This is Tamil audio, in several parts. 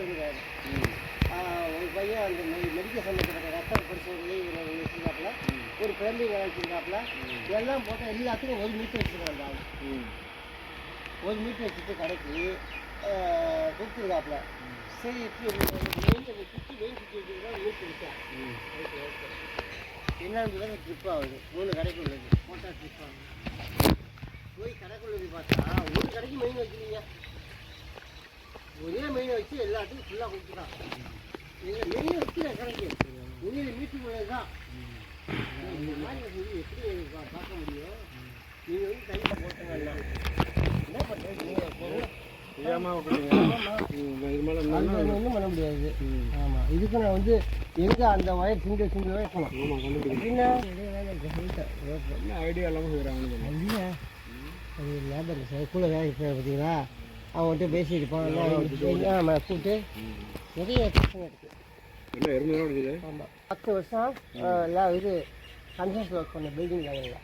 இருக்காரு ஒரு பையன் அந்த மெடிக்கல் சம்மந்தப்பட்ட ரத்தம் படிச்சவங்களே வச்சுருக்காப்புல ஒரு பிளம்பிங் வச்சுருக்காப்புல எல்லாம் போட்டால் எல்லாத்துக்கும் ஒரு மீட்டர் வச்சுருக்காங்க ஒரு மீட்டர் வச்சுட்டு கடைக்கு கொடுத்துருக்காப்புல. சரி குச்சி மெயின் குச்சி வச்சுருக்கா மீட்டர் இருக்கா என்னன்னு ட்ரிப் ஆகுது. மூணு கடைக்கு உள்ளது போட்டால் ட்ரிப் ஆகுது. போய் கடைக்குள்ள போய் பார்த்தா ஒரு கடைக்கு மெயின் வைக்கிறீங்க ஒரே மெயின் வச்சு எல்லாத்துக்கும் ஃபுல்லாக கொடுத்துட்டான் நீங்கள் மெயின் வைக்கிற கடைக்கு உண்மையில மீட்டிங் உள்ளது தான். இந்த மாதிரி எப்படி பார்க்க முடியும்? நீங்கள் வந்து தனியாக போட்டீங்கன்னா என்ன அது ஒன்றும் பண்ண முடியாது. ஆமாம் இதுக்கு நான் வந்து எங்கே அந்த வயர் சிங்கிள் சிங்கிள் வயர் போகலாம் ஆமாம் ஐடியா இல்லாமல் செய்கிறாங்க அது லேபர் சார் கூட வேலைக்கு போய் பார்த்தீங்களா அவன்கிட்ட பேசிட்டு போனான் ஆமாம் கூப்பிட்டு நிறைய பிரச்சனை இருக்குது ஆமாம் பத்து வருஷம் எல்லாம் இது கன்ஸ்ட்ரக்ஷன் ஒர்க் பண்ண பில்டிங் லெவலில்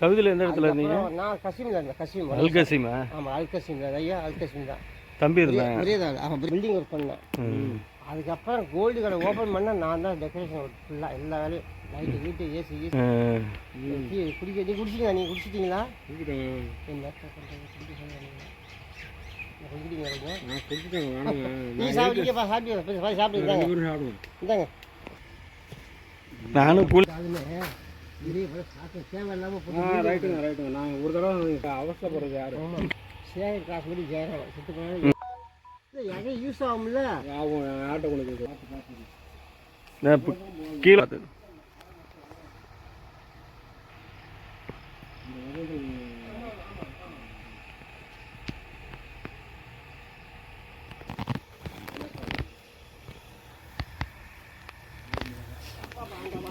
சவுதியில் எந்த இடத்துல இருந்தீங்க? நான் கசிமில் இருந்தேன் கசிம். அல்கசிமா ஆமாம் அல்கசிம் தான் ஐயா அல்கசிம் தான். தம்பி இருந்தாங்க ஒரே தான். அவன் பில்டிங் ஒர்க் பண்ணேன். அதுக்கப்புறம் கோல்டு கடை ஓப்பன் பண்ண நான் தான் டெக்கரேஷன் ஒர்க் ஃபுல்லாக எல்லா வேலையும் லைட்டு வீட்டு ஏசி ஏசி. குடிக்க நீ குடிச்சிங்களா நீங்கள் குடிச்சிட்டிங்களா? என்ன நான் கொடுத்துட்டேங்க வேணாங்க நீ சாப்பிட்டீங்கப்பா சாப்பிட்டீங்க சாப்பிட்டு பேரும் சாப்பிடுவோம். இந்தாங்க. நானும் போல ரைட்டுங்க ரைட்டுங்க நான் ஒரு தடவை அவசரப்படுறது யாரு? ஆமாம் சேகர் காசு படி சேகரம் செத்து போனாலும் எங்கே யூஸ் ஆகும்ல ஆகும் ஆட்டோ இப்போ கீழே பார்த்து. இது யார் அது சர்வீஸ் சப்ளை ஆகுது அவங்க விட்டுருங்க. எப்போ இது அவங்க லேசிங் தடவை சாதிக்கணுமா என் கண்டு விடுமா ஒரு வடி ஒரு மாதம் வடி வைக்கும் எடுத்து பாரு இந்த கீ வச்சு தூக்கி இல்லைங்க பாவம் பொம்பளை பிள்ளைங்க நீங்கள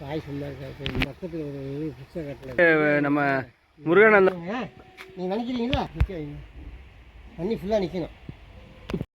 தாய் சும்மா இருக்காது. பக்கத்தில் ஒரு நம்ம முருகன் நீங்கள் நினைக்கிறீங்களா? நிற்க தண்ணி ஃபுல்லாக நிற்கணும்